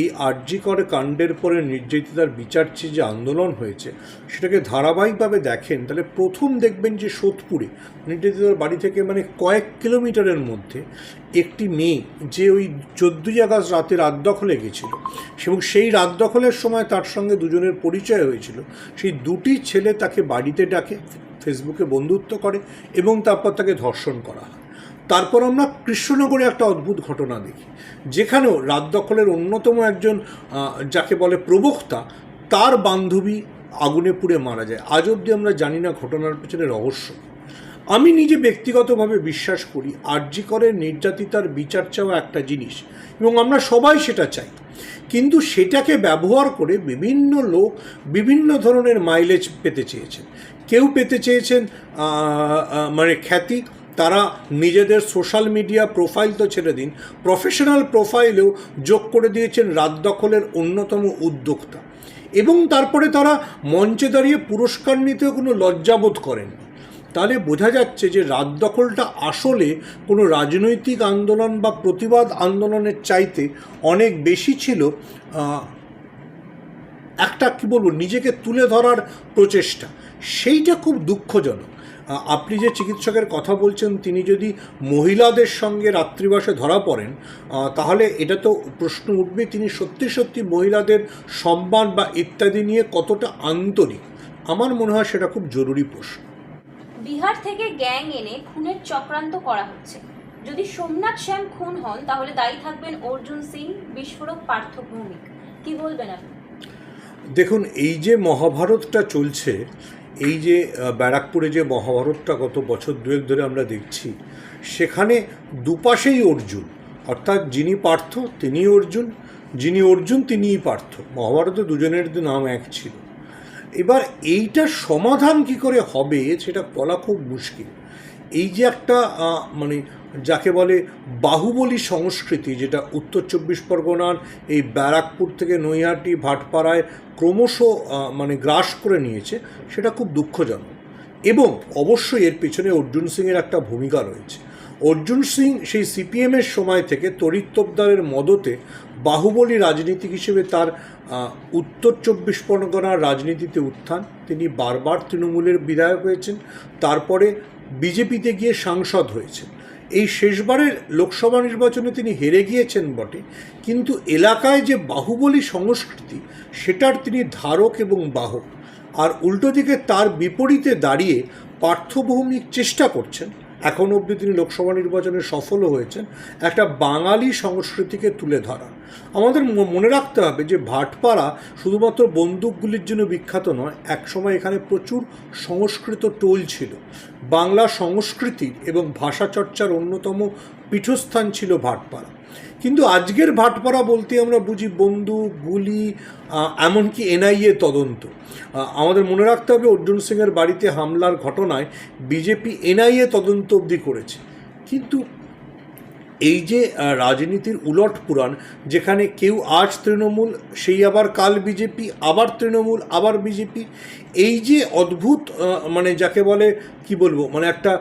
এই আর্যিকর কাণ্ডের পরে নির্যাতিতার বিচার যে আন্দোলন হয়েছে, সেটাকে ধারাবাহিকভাবে দেখেন, তাহলে প্রথম দেখবেন যে সোদপুরে, নির্যাতিতার বাড়ি থেকে মানে কয়েক কিলোমিটারের মধ্যে একটি মেয়ে যে ওই চোদ্দোই আগস্ট রাতে রাত দখলে গেছিল এবং সেই রাত দখলের সময় তার সঙ্গে দুজনের পরিচয় হয়েছিল, সেই দুটি ছেলে তাকে বাড়িতে ডাকে, ফেসবুকে বন্ধুত্ব করে এবং তারপর তাকে ধর্ষণ করা হয়। তারপর আমরা কৃষ্ণনগরে একটা অদ্ভুত ঘটনা দেখি, যেখানেও রাত দখলের অন্যতম একজন যাকে বলে প্রবক্তা, তার বান্ধবী আগুনে পুড়ে মারা যায়। আজ অবধি আমরা জানি না ঘটনার পেছনে রহস্য আমি নিজে ব্যক্তিগতভাবে বিশ্বাস করি আর্যিকরের নির্যাতিতার বিচার চাওয়া একটা জিনিস, এবং আমরা সবাই সেটা চাই। কিন্তু সেটাকে ব্যবহার করে বিভিন্ন লোক বিভিন্ন ধরনের মাইলেজ পেতে চেয়েছেন। কেউ পেতে চেয়েছেন মানে খ্যাতি তারা নিজেদের সোশ্যাল মিডিয়া প্রোফাইল তো ছেড়ে দিন, প্রফেশনাল প্রোফাইলেও যোগ করে দিয়েছেন রাত দখলের অন্যতম উদ্যোক্তা। এবং তারপরে তারা মঞ্চে দাঁড়িয়ে পুরস্কার নিতেও কোনো লজ্জাবোধ করেননি। তাহলে বোঝা যাচ্ছে যে রাত দখলটা আসলে কোনো রাজনৈতিক আন্দোলন বা প্রতিবাদ আন্দোলনের চাইতে অনেক বেশি ছিল একটা, কি বলব, নিজেকে তুলে ধরার প্রচেষ্টা। সেইটা খুব দুঃখজনক। আপনি যে চিকিৎসকের কথা বলছেন, তিনি যদি মহিলাদের সঙ্গে রাত্রিবাসে ধরা পড়েন তাহলে এটা তো প্রশ্ন উঠবে, তিনি সত্যি সত্যি মহিলাদের সম্মান বা ইত্যাদি নিয়ে কতটা আন্তরিক। আমার মনে হয় সেটা খুব জরুরি প্রশ্ন। বিহার থেকে গ্যাং এনে খুনের চক্রান্ত করা হচ্ছে। যদি সোমনাথ শ্যাম খুন হন, তাহলে দায়ী থাকবেন অর্জুন সিং, বিস্ফোরক পার্থ ভৌমিক। কি বলবেন আপনি? দেখুন, এই যে মহাভারতটা চলছে, এই যে ব্যারাকপুরে যে মহাভারতটা গত বছর দুয়েক ধরে আমরা দেখছি, সেখানে দুপাশেই অর্জুন। অর্থাৎ যিনি পার্থ তিনি অর্জুন। যিনি অর্জুন, তিনিই পার্থ। মহাভারতে দুজনের নাম এক ছিল। এবার এইটার সমাধান কি করে হবে, সেটা বলা খুব মুশকিল। এই যে একটা মানে যাকে বলে বাহুবলী সংস্কৃতি, যেটা উত্তর চব্বিশ পরগনার এই ব্যারাকপুর থেকে নৈহাটি, ভাটপাড়ায় ক্রমশ মানে গ্রাস করে নিয়েছে, সেটা খুব দুঃখজনক। এবং অবশ্যই এর পেছনে অর্জুন সিংয়ের একটা ভূমিকা রয়েছে। অর্জুন সিং সেই সিপিএমের সময় থেকে তড়িৎ তোপদারের মদতে বাহুবলী রাজনীতিক হিসেবে তার উত্তর চব্বিশ পরগনার রাজনীতিতে উত্থান। তিনি বারবার তৃণমূলের বিধায়ক হয়েছেন। তারপরে বিজেপিতে গিয়ে সাংসদ হয়েছেন। এই শেষবারের লোকসভা নির্বাচনে তিনি হেরে গিয়েছেন বটে, কিন্তু এলাকায় যে বাহুবলী সংস্কৃতি, সেটার তিনি ধারক এবং বাহক। আর উল্টো দিকে তার বিপরীতে দাঁড়িয়ে পার্থভৌমিক চেষ্টা করছেন। এখন অবধি তিনি লোকসভা নির্বাচনে সফলও হয়েছেন। একটা বাঙালি সংস্কৃতিকে তুলে ধরা আমাদের মনে রাখতে হবে যে ভাটপাড়া শুধুমাত্র বন্দুকগুলির জন্য বিখ্যাত নয়, একসময় এখানে প্রচুর সংস্কৃত টোল ছিল। বাংলা সংস্কৃতির এবং ভাষা চর্চার অন্যতম পীঠস্থান ছিল ভাটপাড়া। কিন্তু আজকের ভাটপাড়া বলতে আমরা বুঝি বন্দুক, গুলি এমনকি এনআইএ তদন্ত। আমাদের মনে রাখতে হবে অর্জুন সিংয়ের বাড়িতে হামলার ঘটনায় বিজেপি এনআইএ তদন্ত অবধি করেছে। কিন্তু এই যে রাজনীতির উলট পুরাণ, যেখানে কেউ আজ তৃণমূল, সেই আবার কাল বিজেপি, আবার তৃণমূল, আবার বিজেপি, এই যে অদ্ভুত মানে যাকে বলে, কি বলব মানে একটা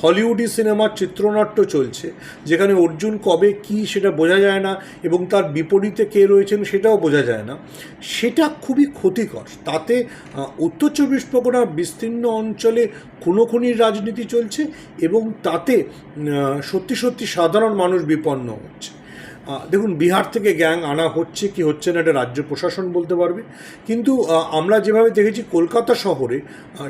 হলিউডি সিনেমার চিত্রনাট্য চলছে, যেখানে অর্জুন কবে কি সেটা বোঝা যায় না, এবং তার বিপরীতে কে রয়েছেন সেটাও বোঝা যায় না, সেটা খুবই ক্ষতিকর। তাতে উত্তর চব্বিশ পরগনার বিস্তীর্ণ অঞ্চলে খুনোখুনির রাজনীতি চলছে, এবং তাতে সত্যি সত্যি সাধারণ মানুষ বিপন্ন হচ্ছে। দেখুন, বিহার থেকে গ্যাং আনা হচ্ছে কি হচ্ছে না এটা রাজ্য প্রশাসন বলতে পারবে। কিন্তু আমরা যেভাবে দেখেছি কলকাতা শহরে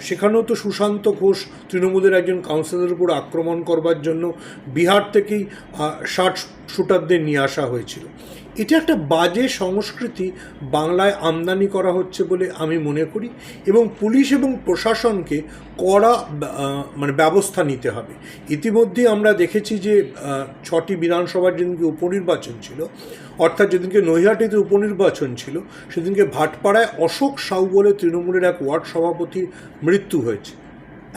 সেখানেও তো সুশান্ত ঘোষ তৃণমূলের একজন কাউন্সিলরের উপর আক্রমণ করবার জন্য বিহার থেকেই ষাট শুটারদের নিয়ে আসা হয়েছিল। এটা একটা বাজে সংস্কৃতি বাংলায় আমদানি করা হচ্ছে বলে আমি মনে করি এবং পুলিশ এবং প্রশাসনকে কড়া মানে ব্যবস্থা নিতে হবে। ইতিমধ্যে আমরা দেখেছি যে ছটি বিধানসভার যেদিনকে উপনির্বাচন ছিল, অর্থাৎ যেদিনকে নৈহাটিতে উপনির্বাচন ছিল, সেদিনকে ভাটপাড়ায় অশোক সাউ বলে তৃণমূলের এক ওয়ার্ড সভাপতির মৃত্যু হয়েছে।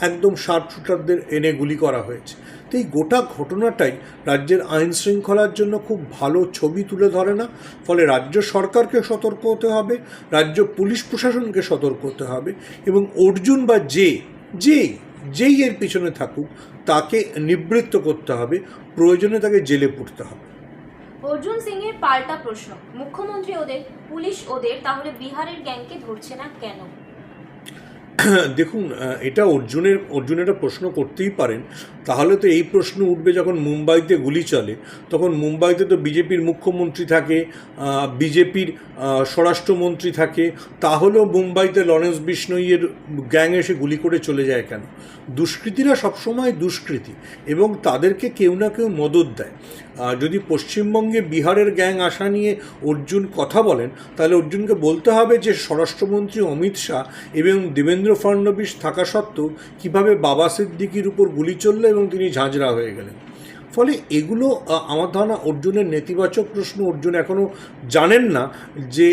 একদম শার্প শুটারদের এনে গুলি করা হয়েছে। তো এই গোটা ঘটনাটাই রাজ্যের আইন শৃঙ্খলার জন্য খুব ভালো ছবি তুলে ধরে না। ফলে রাজ্য সরকারকে সতর্ক হতে হবে, রাজ্য পুলিশ প্রশাসনকে সতর্ক হতে হবে এবং অর্জুন বা যে যেই যেই এর পিছনে থাকুক, তাকে নিবৃত্ত করতে হবে, প্রয়োজনে তাকে জেলে পড়তে হবে। অর্জুন সিং এর পাল্টা প্রশ্ন, মুখ্যমন্ত্রী ওদের, পুলিশ ওদের, তাহলে বিহারের গ্যাংকে ধরছে না কেন? দেখুন এটা অর্জুনের, অর্জুন একটা প্রশ্ন করতেই পারেন। তাহলে তো এই প্রশ্ন উঠবে যখন মুম্বাইতে গুলি চলে। তখন মুম্বাইতে তো বিজেপির মুখ্যমন্ত্রী থাকে বিজেপির স্বরাষ্ট্রমন্ত্রী থাকে। তাহলেও মুম্বাইতে লরেন্স বিষ্ণইয়ের গ্যাং এসে গুলি করে চলে যায় কেন? দুষ্কৃতীরা সবসময় দুষ্কৃতী এবং তাদেরকে কেউ না কেউ মদত দেয়। যদি পশ্চিমবঙ্গে বিহারের গ্যাং আসা নিয়ে অর্জুন কথা বলেন, তাহলে অর্জুনকে বলতে হবে যে স্বরাষ্ট্রমন্ত্রী অমিত শাহ এবং দেবেন্দ্র ফডনবিস থাকা সত্ত্বেও কীভাবে বাবা সিদ্দিকির উপর গুলি চলল এবং তিনি ঝাঁঝরা হয়ে গেলেন। ফলে এগুলো আমার ধারণা অর্জুনের নেতিবাচক প্রশ্ন অর্জুন এখনও জানেন না যে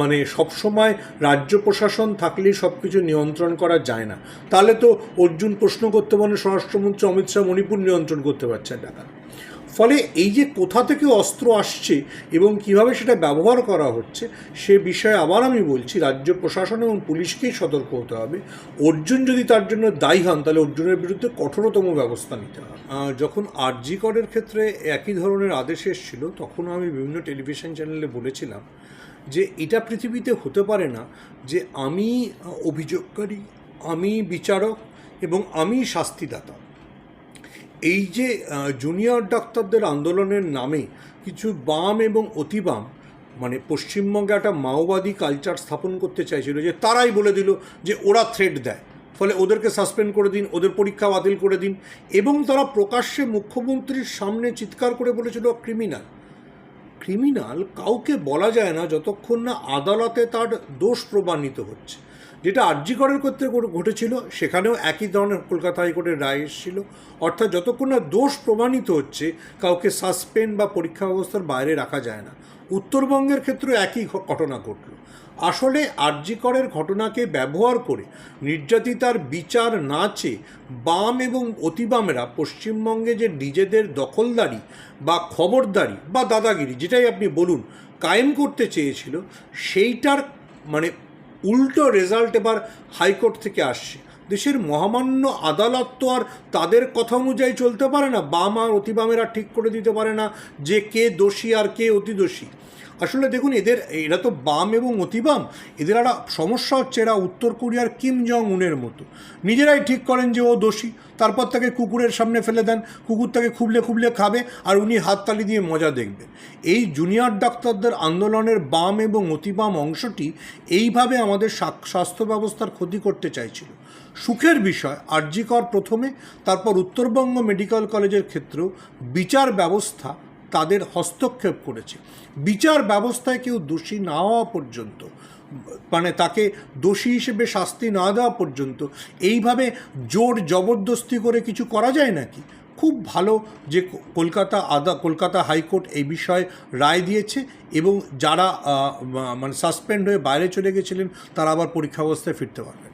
মানে সবসময় রাজ্য প্রশাসন থাকলেই সব কিছু নিয়ন্ত্রণ করা যায় না। তাহলে তো অর্জুন প্রশ্ন করতে পারেন স্বরাষ্ট্রমন্ত্রী অমিত শাহ মণিপুর নিয়ন্ত্রণ করতে পারছেন কেন ফলে এই যে কোথা থেকে অস্ত্র আসছে এবং কীভাবে সেটা ব্যবহার করা হচ্ছে, সে বিষয়ে আবার আমি বলছি, রাজ্য প্রশাসন এবং পুলিশকেই সতর্ক হতে হবে। অর্জুন যদি তার জন্য দায়ী হন, তাহলে অর্জুনের বিরুদ্ধে কঠোরতম ব্যবস্থা নিতে হবে। যখন আরজি করের ক্ষেত্রে একই ধরনের আদেশ এসেছিল তখন আমি বিভিন্ন টেলিভিশন চ্যানেলে বলেছিলাম যে এটা পৃথিবীতে হতে পারে না যে আমি অভিযোগকারী, আমি বিচারক এবং আমি শাস্তিদাতা। এই যে জুনিয়র ডাক্তারদের আন্দোলনের নামে কিছু বাম এবং অতিবাম মানে পশ্চিমবঙ্গে একটা মাওবাদী কালচার স্থাপন করতে চাইছিল যে তারাই বলে দিল যে ওরা থ্রেড দেয়। ফলে ওদেরকে সাসপেন্ড করে দিন, ওদের পরীক্ষা বাতিল করে দিন এবং তারা প্রকাশ্যে মুখ্যমন্ত্রীর সামনে চিৎকার করে বলেছিল ক্রিমিনাল ক্রিমিনাল কাউকে বলা যায় না যতক্ষণ না আদালতে তার দোষ প্রমাণিত হচ্ছে। যেটা আর্যিকরের ক্ষেত্রে ঘটেছিল, সেখানেও একই ধরনের কলকাতা হাইকোর্টের রায় এসেছিল। অর্থাৎ যতক্ষণ না দোষ প্রমাণিত হচ্ছে, কাউকে সাসপেন্ড বা পরীক্ষা ব্যবস্থার বাইরে রাখা যায় না। উত্তরবঙ্গের ক্ষেত্রে একই ঘটনা ঘটল। আসলে আর্যিকরের ঘটনাকে ব্যবহার করে নির্যাতিতার বিচার না চেয়ে বাম এবং অতিবামেরা পশ্চিমবঙ্গে যে নিজেদের দখলদারি বা খবরদারি বা দাদাগিরি, যেটাই আপনি বলুন, কায়েম করতে চেয়েছিল, সেইটার মানে উল্টো রেজাল্ট এবার হাইকোর্ট থেকে আসছে। দেশের মহামান্য আদালত তো আর তাদের কথা অনুযায়ী চলতে পারে না। বাম আর অতিবামেরা ঠিক করে দিতে পারে না যে কে দোষী আর কে অতি দোষী আসলে দেখুন, এদের, এরা তো বাম এবং অতিবাম। এদের একটা সমস্যা হচ্ছে, এরা উত্তর কোরিয়ার কিম জং উনের মতো। নিজেরাই ঠিক করেন যে ও দোষী। তারপর তাকে কুকুরের সামনে ফেলে দেন। কুকুর তাকে খুবলে খুবলে খাবে আর উনি হাততালি দিয়ে মজা দেখবেন। এই জুনিয়র ডাক্তারদের আন্দোলনের বাম এবং অতিবাম অংশটি এইভাবে আমাদের স্বা- স্বাস্থ্য ব্যবস্থার ক্ষতি করতে চাইছিল। সুখের বিষয়, আরজিকর প্রথমে, তারপর উত্তরবঙ্গ মেডিকেল কলেজের ক্ষেত্রেও বিচার ব্যবস্থা তাদের হস্তক্ষেপ করেছে। বিচার ব্যবস্থায় কেউ দোষী না হওয়া পর্যন্ত মানে তাকে দোষী হিসেবে শাস্তি না দেওয়া পর্যন্ত, এইভাবে জোর জবরদস্তি করে কিছু করা যায় নাকি? খুব ভালো যে কলকাতা আদা, কলকাতা হাইকোর্ট এই বিষয়ে রায় দিয়েছে এবং যারা মানে সাসপেন্ড হয়ে বাইরে চলে গেছিলেন, তারা আবার পরীক্ষা ব্যবস্থায় ফিরতে পারবেন।